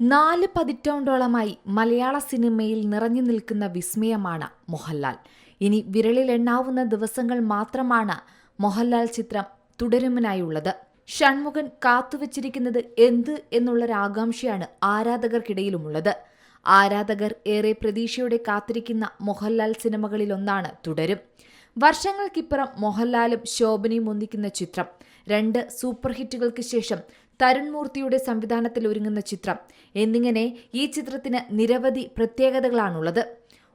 നാല് പതിറ്റാണ്ടോളമായി മലയാള സിനിമയിൽ നിറഞ്ഞു നിൽക്കുന്ന വിസ്മയമാണ് മോഹൻലാൽ. ഇനി വിരളിൽ എണ്ണാവുന്ന ദിവസങ്ങൾ മാത്രമാണ് മോഹൻലാൽ ചിത്രം തുടരുമനായുള്ളത് ഷൺമുഖൻ കാത്തുവച്ചിരിക്കുന്നത് എന്ത് എന്നുള്ളൊരാകാംക്ഷയാണ് ആരാധകർക്കിടയിലുമുള്ളത്. ആരാധകർ ഏറെ പ്രതീക്ഷയോടെ കാത്തിരിക്കുന്ന മോഹൻലാൽ സിനിമകളിലൊന്നാണ് തുടരും. വർഷങ്ങൾക്കിപ്പുറം മോഹൻലാലും ശോഭനയും ഒന്നിക്കുന്ന ചിത്രം. രണ്ട് സൂപ്പർ ഹിറ്റുകൾക്ക് ശേഷം തരുൺ മൂർത്തിയുടെ സംവിധാനത്തിൽ ഒരുങ്ങുന്ന ചിത്രം. എന്നിങ്ങനെ ഈ ചിത്രത്തിന് നിരവധി പ്രത്യേകതകളാണുള്ളത്.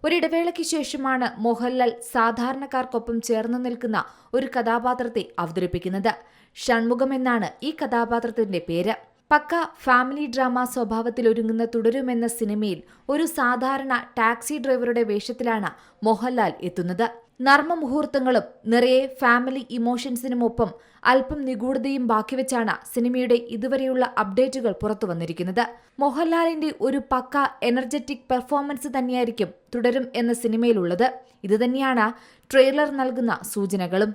ഒരിടവേളയ്ക്ക് ശേഷമാണ് മോഹൻലാൽ സാധാരണക്കാർക്കൊപ്പം ചേർന്ന് നിൽക്കുന്ന ഒരു കഥാപാത്രത്തെ അവതരിപ്പിക്കുന്നത്. ഷൺമുഖം എന്നാണ് ഈ കഥാപാത്രത്തിന്റെ പേര്. പക്ക ഫാമിലി ഡ്രാമ സ്വഭാവത്തിൽ ഒരുങ്ങുന്ന തുടരുമെന്ന സിനിമയിൽ ഒരു സാധാരണ ടാക്സി ഡ്രൈവറുടെ വേഷത്തിലാണ് മോഹൻലാൽ എത്തുന്നത്. നർമ്മ മുഹൂർത്തങ്ങളും നിറയെ ഫാമിലി ഇമോഷൻസിനുമൊപ്പം അല്പം നിഗൂഢതയും ബാക്കി വെച്ചാണ് സിനിമയുടെ ഇതുവരെയുള്ള അപ്ഡേറ്റുകൾ പുറത്തു വന്നിരിക്കുന്നത്. മോഹൻലാലിന്റെ ഒരു പക്ക എനർജറ്റിക് പെർഫോമൻസ് തന്നെയായിരിക്കും തുടരും എന്ന സിനിമയിലുള്ളത്. ഇതുതന്നെയാണ് ട്രെയിലർ നൽകുന്ന സൂചനകളും.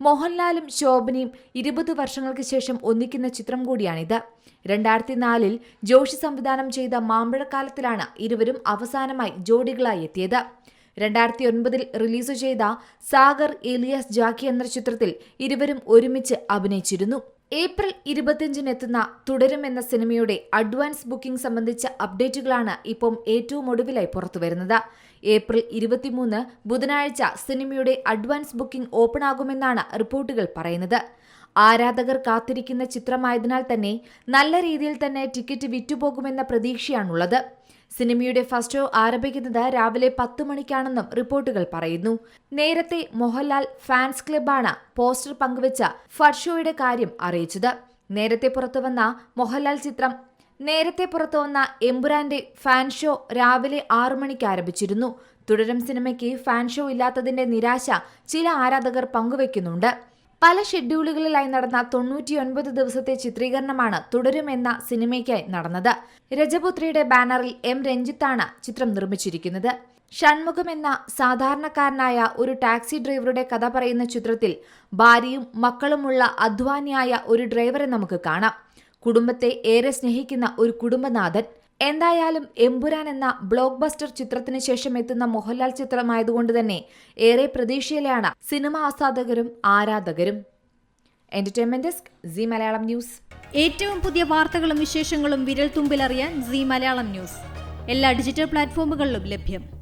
മോഹൻലാലും ശോഭനയും ഇരുപത് വർഷങ്ങൾക്ക് ശേഷം ഒന്നിക്കുന്ന ചിത്രം കൂടിയാണിത്. രണ്ടായിരത്തി നാലിൽ ജോഷി സംവിധാനം ചെയ്ത മാമ്പഴക്കാലത്തിലാണ് ഇരുവരും അവസാനമായി ജോഡികളായി എത്തിയത്. രണ്ടായിരത്തി ഒൻപതിൽ റിലീസ് ചെയ്ത സാഗർ ഏലിയാസ് ജാക്കി എന്ന ചിത്രത്തിൽ ഇരുവരും ഒരുമിച്ച് അഭിനയിച്ചിരുന്നു. ഏപ്രിൽ ഇരുപത്തിയഞ്ചിന് എത്തുന്ന തുടരും എന്ന സിനിമയുടെ അഡ്വാൻസ് ബുക്കിംഗ് സംബന്ധിച്ച അപ്ഡേറ്റുകളാണ് ഇപ്പം ഏറ്റവും ഒടുവിലായി പുറത്തുവരുന്നത്. ഏപ്രിൽ ഇരുപത്തിമൂന്ന് ബുധനാഴ്ച സിനിമയുടെ അഡ്വാൻസ് ബുക്കിംഗ് ഓപ്പൺ ആകുമെന്നാണ് റിപ്പോർട്ടുകൾ പറയുന്നത്. ആരാധകർ കാത്തിരിക്കുന്ന ചിത്രമായതിനാൽ തന്നെ നല്ല രീതിയിൽ തന്നെ ടിക്കറ്റ് വിറ്റുപോകുമെന്ന പ്രതീക്ഷയാണുള്ളത്. സിനിമയുടെ ഫസ്റ്റ് ഷോ ആരംഭിക്കുന്നത് രാവിലെ പത്ത് മണിക്കാണെന്നും റിപ്പോർട്ടുകൾ പറയുന്നു. നേരത്തെ മോഹൻലാൽ ഫാൻസ് ക്ലബാണ് പോസ്റ്റർ പങ്കുവച്ച ഫസ്റ്റ് ഷോയുടെ കാര്യം അറിയിച്ചത്. നേരത്തെ പുറത്തുവന്ന മോഹൻലാൽ ചിത്രം നേരത്തെ പുറത്തുവന്ന എമ്പുരാന്റെ ഫാൻ ഷോ രാവിലെ ആറു മണിക്ക് ആരംഭിച്ചിരുന്നു. തുടരും സിനിമയ്ക്ക് ഫാൻ ഷോ ഇല്ലാത്തതിന്റെ നിരാശ ചില ആരാധകർ പങ്കുവെക്കുന്നുണ്ട്. പല ഷെഡ്യൂളുകളിലായി നടന്ന തൊണ്ണൂറ്റിയൊൻപത് ദിവസത്തെ ചിത്രീകരണമാണ് തുടരുമെന്ന സിനിമയ്ക്കായി നടന്നത്. രജപുത്രിയുടെ ബാനറിൽ എം. രഞ്ജിത്താണ് ചിത്രം നിർമ്മിച്ചിരിക്കുന്നത്. ഷൺമുഖം എന്ന സാധാരണക്കാരനായ ഒരു ടാക്സി ഡ്രൈവറുടെ കഥ പറയുന്ന ചിത്രത്തിൽ ഭാര്യയും മക്കളുമുള്ള അധ്വാനിയായ ഒരു ഡ്രൈവറെ നമുക്ക് കാണാം. കുടുംബത്തെ ഏറെ സ്നേഹിക്കുന്ന ഒരു കുടുംബനാഥൻ എന്തായാലും എമ്പുരാൻ എന്ന ബ്ലോക്ക് ബസ്റ്റർ ചിത്രത്തിന് ശേഷം എത്തുന്ന മോഹൻലാൽ ചിത്രമായതുകൊണ്ട് തന്നെ ഏറെ പ്രതീക്ഷയിലാണ് സിനിമ ആസ്വാദകരും ആരാധകരും. Entertainment desk Zee Malayalam news. ഏറ്റവും പുതിയ വാർത്തകളും വിശേഷങ്ങളും വിരൽ തുമ്പിലറിയാൻ സി മലയാളം ന്യൂസ്. എല്ലാ ഡിജിറ്റൽ പ്ലാറ്റ്ഫോമുകളിലും ലഭ്യം.